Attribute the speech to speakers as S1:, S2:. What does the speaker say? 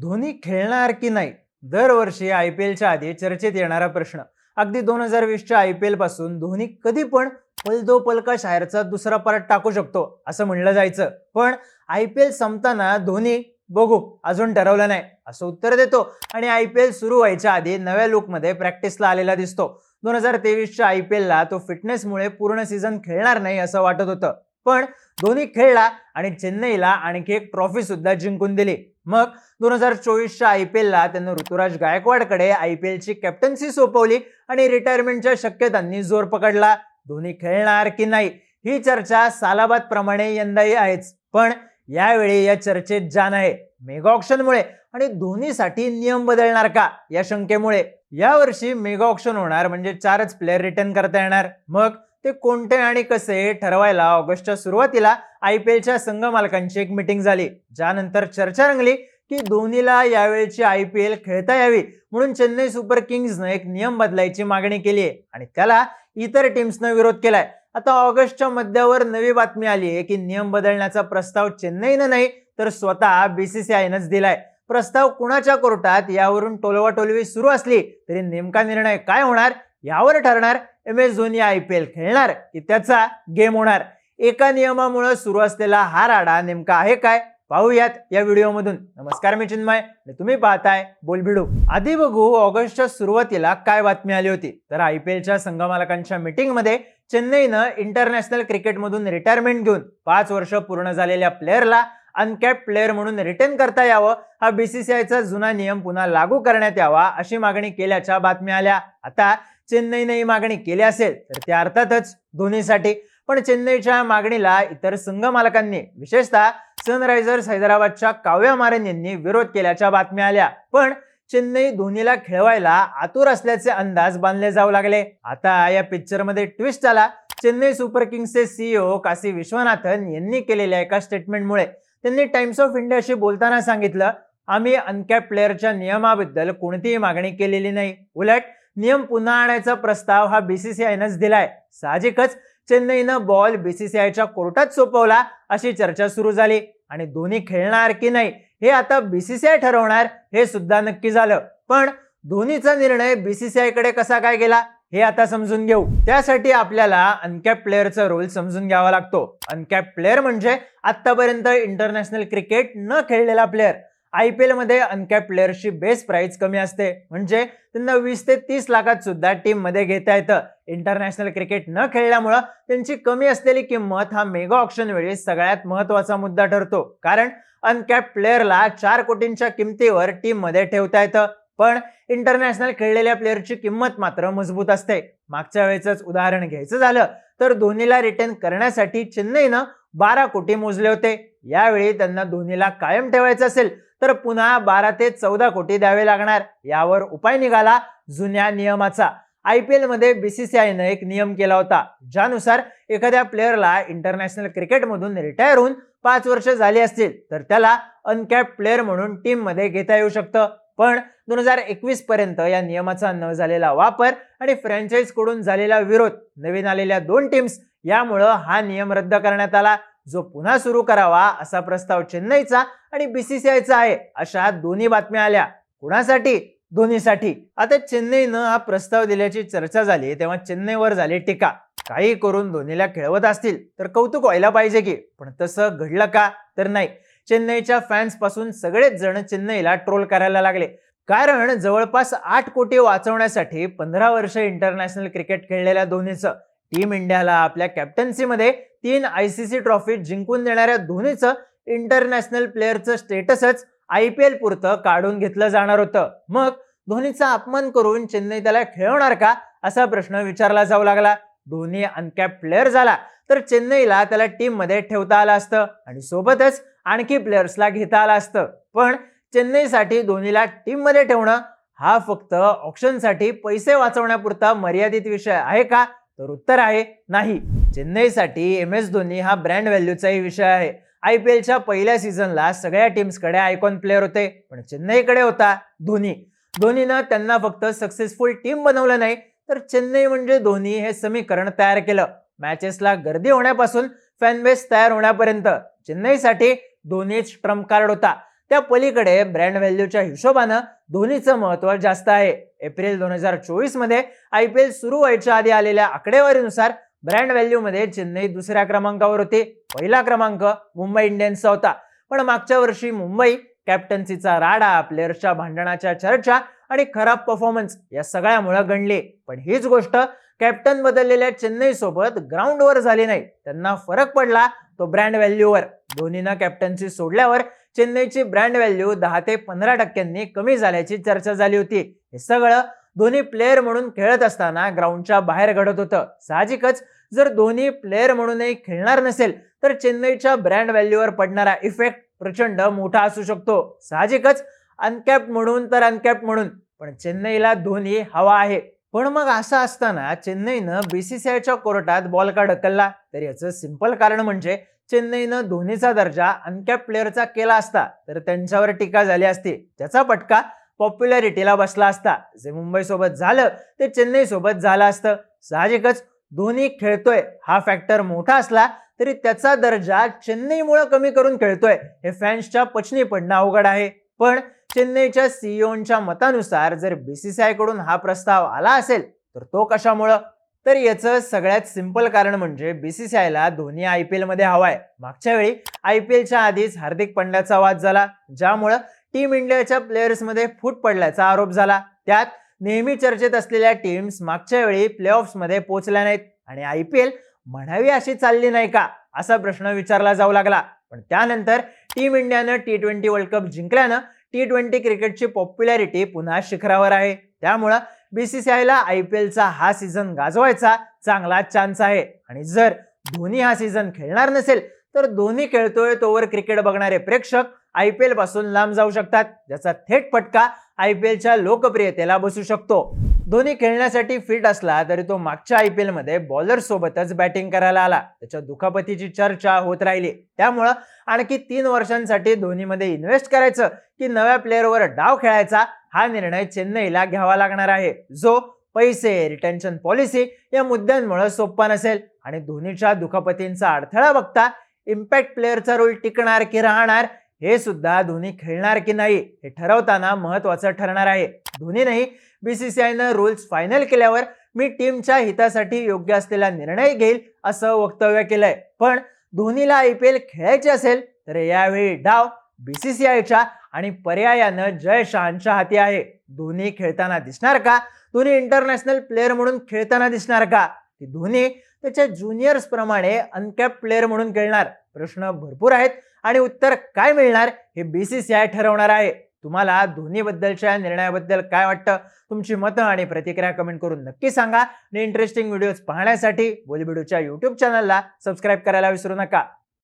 S1: धोनी खेळणार की नाही? दरवर्षी आय पी एलच्या आधी चर्चेत येणारा प्रश्न. अगदी दोन हजार वीसच्या आय पी एलपासून धोनी कधी पण पलदो पलका शायरचा दुसरा पार्ट टाकू शकतो असं म्हणलं जायचं. पण आय पी एल संपताना धोनी बघू अजून ठरवलं नाही असं उत्तर देतो. आणि आय पी एल सुरू व्हायच्या आधी नव्या लुकमध्ये प्रॅक्टिसला आलेला दिसतो. दोन हजार तेवीसच्या आय पी एलला तो फिटनेसमुळे पूर्ण सीझन खेळणार नाही असं वाटत होतं. पण धोनी खेळला आणि चेन्नईला आणखी एक ट्रॉफी सुद्धा जिंकून दिली. मग दोन हजार चोवीसच्या आय पी एलला त्यानं ऋतुराज गायकवाडकडे आय पी एलची कॅप्टन्सी सोपवली आणि रिटायरमेंटच्या शक्यतांनी जोर पकडला. धोनी खेळणार की नाही? ही चर्चा सालाबाद प्रमाणे यंदाही आहेच. पण यावेळी या चर्चेत जाण आहे. मेगा ऑप्शनमुळे आणि धोनीसाठी नियम बदलणार का? या शंकेमुळे. यावर्षी मेगा ऑप्शन होणार म्हणजे चारच प्लेअर रिटर्न करता येणार. मग ते कोणते आणि कसे ठरवायला ऑगस्टच्या सुरुवातीला आय पी एलच्या संघ मालकांची एक मिटिंग झाली. ज्यानंतर चर्चा रंगली की धोनीला यावेळची आय पी एल खेळता यावी म्हणून चेन्नई सुपर किंग्जनं एक नियम बदलायची मागणी केली आहे आणि त्याला इतर टीम्सनं विरोध केलाय. आता ऑगस्टच्या मध्यावर नवी बातमी आली आहे की नियम बदलण्याचा प्रस्ताव चेन्नईनं नाही तर स्वतः बीसीसीआयनंच दिलाय. प्रस्ताव कुणाच्या कोर्टात यावरून टोलवाटोलवी सुरू असली तरी नेमका निर्णय काय होणार यावर ठरणार M S Dhoni I P L खेळणार की त्याचा गेम होणार. एका नियमामुळे सुरू असलेला हा राडा नेमका आहे काय? पाहूयात या व्हिडिओमधून. नमस्कार मी चिन्मय आणि तुम्ही पाहताय बोलबिडू. आधी बघू ऑगस्टच्या सुरुवातीला काय बातमी आली होती. तर आय पी एलच्या संघमालकांच्या मीटिंगमध्ये चेन्नईनं इंटरनॅशनल क्रिकेटमधून रिटायरमेंट घेऊन पाच वर्ष पूर्ण झालेल्या प्लेअरला अनकॅप प्लेअर म्हणून रिटर्न करता यावं हा बीसीसीआयचा जुना नियम पुन्हा लागू करण्यात यावा अशी मागणी केल्याच्या बातम्या आल्या. आता चेन्नईने ही मागणी केली असेल तर ते अर्थातच धोनीसाठी. पण चेन्नईच्या मागणीला इतर संघ मालकांनी विशेषतः सनरायझर्स हैदराबादच्या काव्या मारन यांनी विरोध केल्याच्या बातम्या आल्या. पण चेन्नई धोनीला खेळवायला आतुर असल्याचे अंदाज बांधले जाऊ लागले. आता या पिक्चरमध्ये ट्विस्ट आला. चेन्नई सुपर किंग्सचे सीईओ काशी विश्वनाथन यांनी केलेल्या एका स्टेटमेंटमुळे त्यांनी टाइम्स ऑफ इंडियाशी बोलताना सांगितलं आम्ही अनकॅप प्लेअरच्या नियमाबद्दल कोणतीही मागणी केलेली नाही. उलट नियम पुन्हा आणायचा प्रस्ताव हा बीसीसीआयनंच दिलाय. साहजिकच चेन्नईनं बॉल बीसीसीआयच्या कोर्टात सोपवला अशी चर्चा सुरू झाली. आणि धोनी खेळणार की नाही हे आता बीसीसीआय ठरवणार हे सुद्धा नक्की झालं. पण धोनीचा निर्णय बीसीसीआयकडे कसा काय गेला हे आता समजून घेऊ. त्यासाठी आपल्याला अनकॅप प्लेअरचा रोल समजून घ्यावा लागतो. अनकॅप प्लेअर म्हणजे आतापर्यंत इंटरनॅशनल क्रिकेट न खेळलेला प्लेअर आय पी एलमध्ये अनकॅप प्लेअरची बेस प्राईस कमी असते. म्हणजे त्यांना वीस ते तीस लाखात सुद्धा टीममध्ये घेता येतं. इंटरनॅशनल क्रिकेट न खेळल्यामुळं त्यांची कमी असलेली किंमत हा मेगा ऑप्शन वेळी सगळ्यात महत्त्वाचा मुद्दा ठरतो. कारण अनकॅप प्लेअरला चार कोटींच्या किमतीवर टीममध्ये ठेवता येतं. पण इंटरनॅशनल खेळलेल्या प्लेअरची किंमत मात्र मजबूत असते. मागच्या वेळेच उदाहरण घ्यायचं झालं तर धोनीला रिटर्न करण्यासाठी चेन्नईनं बारा कोटी मोजले होते. यावेळी त्यांना धोनीला कायम ठेवायचं असेल तर पुन्हा बारा ते चौदा कोटी द्यावे लागणार. यावर उपाय निघाला जुन्या नियमाचा. आय पी एलमध्ये बीसीसीआयनं एक नियम केला होता ज्यानुसार एखाद्या प्लेअरला इंटरनॅशनल क्रिकेटमधून रिटायर होऊन पाच वर्ष झाली असतील तर त्याला अनकॅप प्लेअर म्हणून टीममध्ये घेता येऊ शकतं. पण दोन हजार एकवीस पर्यंत या नियमाचा न झालेला वापर आणि फ्रँचाईजकडून झालेला विरोध नवीन आलेल्या दोन टीम्स यामुळं हा नियम रद्द करण्यात आला. जो पुन्हा सुरू करावा असा प्रस्ताव चेन्नईचा आणि बीसीसीआयचा आहे अशा दोन्ही बातम्या आल्या. कुणासाठी? धोनीसाठी. आता चेन्नईनं हा प्रस्ताव दिल्याची चर्चा झाली तेव्हा चेन्नईवर झाली टीका. काही करून धोनीला खेळवत असतील तर कौतुक व्हायला पाहिजे की पण तसं घडलं का? तर नाही. चेन्नईच्या फॅन्सपासून सगळेच जण चेन्नईला ट्रोल करायला लागले. कारण जवळपास आठ कोटी वाचवण्यासाठी पंधरा वर्ष इंटरनॅशनल क्रिकेट खेळलेल्या धोनीचं टीम इंडियाला आपल्या कॅप्टन्सीमध्ये तीन आय सी सी ट्रॉफी जिंकून देणाऱ्या धोनीचं इंटरनॅशनल प्लेअरचं स्टेटसच आय पी एल पुरतं काढून घेतलं जाणार होतं. मग धोनीचा अपमान करून चेन्नई त्याला खेळवणार का? असा प्रश्न विचारला जाऊ लागला. धोनी अनकॅप प्लेअर झाला तर चेन्नईला त्याला टीममध्ये ठेवता आलं असतं आणि सोबतच आणखी प्लेयर्सला घेता आलं असतं. पण चेन्नईसाठी धोनीला टीममध्ये ठेवणं हा फक्त ऑप्शनसाठी पैसे वाचवण्यापुरता मर्यादित विषय आहे का? तर उत्तर आहे नाही. चेन्नईसाठी एम एस धोनी हा ब्रँड व्हॅल्यूचाही विषय आहे. आय पी एलच्या पहिल्या सीझनला सगळ्या टीम्सकडे आयकॉन प्लेअर होते पण चेन्नईकडे होता धोनी. धोनीनं त्यांना फक्त सक्सेसफुल टीम बनवलं नाही तर चेन्नई म्हणजे धोनी हे समीकरण तयार केलं. मॅचेसला गर्दी होण्यापासून फॅनबेस तयार होण्यापर्यंत चेन्नईसाठी धोनीच ट्रम्प कार्ड होता. त्या पलीकडे ब्रँड व्हॅल्यूच्या हिशोबानं धोनीचं महत्त्व जास्त आहे. एप्रिल दोन हजार चोवीसमध्ये आय पी एल सुरू व्हायच्या आधी आलेल्या आकडेवारीनुसार ब्रँड व्हॅल्यू मध्ये चेन्नई दुसऱ्या क्रमांकावर होते. पहिला क्रमांक मुंबई इंडियन्सचा होता. पण मागच्या वर्षी मुंबई कॅप्टन्सीचा राडा प्लेयर्सच्या भांडणाच्या चर्चा आणि खराब परफॉर्मन्स या सगळ्यामुळे गणली. पण हीच गोष्ट कॅप्टन बदललेल्या चेन्नई सोबत ग्राउंडवर झाली नाही. त्यांना फरक पडला तो ब्रँड व्हॅल्यूवर धोनीनं कॅप्टन्सी सोडल्यावर चेन्नईची ब्रँड व्हॅल्यू दहा ते पंधरा टक्क्यांनी कमी झाल्याची चर्चा झाली होती. हे सगळं दोन्ही प्लेअर म्हणून खेळत असताना ग्राउंडच्या बाहेर घडत होतं. साहजिकच जर दोन्ही प्लेअर म्हणूनही खेळणार नसेल तर चेन्नईच्या ब्रँड व्हॅल्यूवर पडणारा इफेक्ट प्रचंड मोठा असू शकतो. साहजिकच अनकॅप्ड म्हणून तर अनकॅप्ड म्हणून पण चेन्नईला धोनी हवा आहे. पण मग असं असताना चेन्नईनं बीसीसीआयच्या कोर्टात बॉल का ढकलला? तर याचं सिंपल कारण म्हणजे चेन्नईनं धोनीचा दर्जा अनकॅप प्लेअरचा केला असता तर त्यांच्यावर टीका झाली असती. त्याचा पटका पॉप्युलॅरिटीला बसला असता. जे मुंबई सोबत झालं ते चेन्नईसोबत झालं असतं. साहजिकच धोनी खेळतोय. हा फॅक्टर मोठा असला तरी त्याचा दर्जा चेन्नईमुळे कमी करून खेळतोय. हे फॅन्सच्या पचनी पडणं अवघड आहे. पण चेन्नईच्या सीईओच्या मतानुसार जर बीसीसीआयकडून हा प्रस्ताव आला असेल तर तो कशामुळं? तर याचं सगळ्यात सिंपल कारण म्हणजे बीसीसीआयला धोनी आय पी एलमध्ये हवाय. मागच्या वेळी आय पी एलच्या आधीच हार्दिक पंड्याचा वाद झाला ज्यामुळं टीम इंडियाच्या प्लेयर्समध्ये फूट पडल्याचा आरोप झाला. त्यात नेहमी चर्चेत असलेल्या टीम्स मागच्या वेळी प्लेऑफ्समध्ये पोहोचल्या नाहीत. आणि आय पी एल म्हणावी अशी चालली नाही का असा प्रश्न विचारला जाऊ लागला. पण त्यानंतर टीम इंडियानं टी ट्वेंटी वर्ल्ड कप जिंकल्यानं टी ट्वेंटी क्रिकेटची पॉप्युलॅरिटी पुन्हा शिखरावर आहे. त्यामुळं बीसीसीआयला आय पी एलचा हा सीझन गाजवायचा चांगला चान्स आहे. आणि जर धोनी हा सीझन खेळणार नसेल तर धोनी खेळतोय तोवर क्रिकेट बघणारे प्रेक्षक आय पी एलपासून लांब जाऊ शकतात. ज्याचा थेट फटका आय पी एलच्या लोकप्रियतेला बसू शकतो. धोनी खेळण्यासाठी फिट असला तरी तो मागच्या आय पी एलमध्ये बॉलर सोबतच बॅटिंग करायला आला. त्याच्या दुखापतीची चर्चा होत राहिली. त्यामुळं आणखी तीन वर्षांसाठी धोनीमध्ये इन्व्हेस्ट करायचं की नव्या प्लेअरवर डाव खेळायचा हा निर्णय चेन्नईला घ्यावा लागणार आहे. जो पैसे रिटेन्शन पॉलिसी या मुद्द्यांमुळे सोपा नसेल. आणि धोनीच्या दुखापतींचा अडथळा बघता इम्पॅक्ट प्लेअरचा रोल टिकणार की राहणार हे सुद्धा धोनी खेळणार की नाही हे ठरवताना महत्वाचं ठरणार आहे. धोनीनेही बीसीसीआयनं रूल्स फायनल केल्यावर मी टीमच्या हितासाठी योग्य असलेला निर्णय घेईल असं वक्तव्य केलंय. पण धोनीला आय पी एल खेळायचे असेल तर यावेळी डाव बीसीसीआयच्या आणि पर्यायानं जय शहांच्या हाती आहे. धोनी खेळताना दिसणार का? धोनी इंटरनॅशनल प्लेअर म्हणून खेळताना दिसणार का? की धोनी त्याच्या ज्युनियर्स प्रमाणे अनकॅप प्लेअर म्हणून खेळणार? प्रश्न भरपूर आहेत आणि उत्तर काय मिळणार हे बीसीसीआय ठरवणार आहे. तुम्हाला धोनीबद्दलच्या निर्णयाबद्दल काय वाटतं? तुमची मतं आणि प्रतिक्रिया कमेंट करून नक्की सांगा. आणि इंटरेस्टिंग व्हिडिओज पाहण्यासाठी बोलीबिडूच्या यूट्यूब चॅनलला सबस्क्राईब करायला विसरू नका.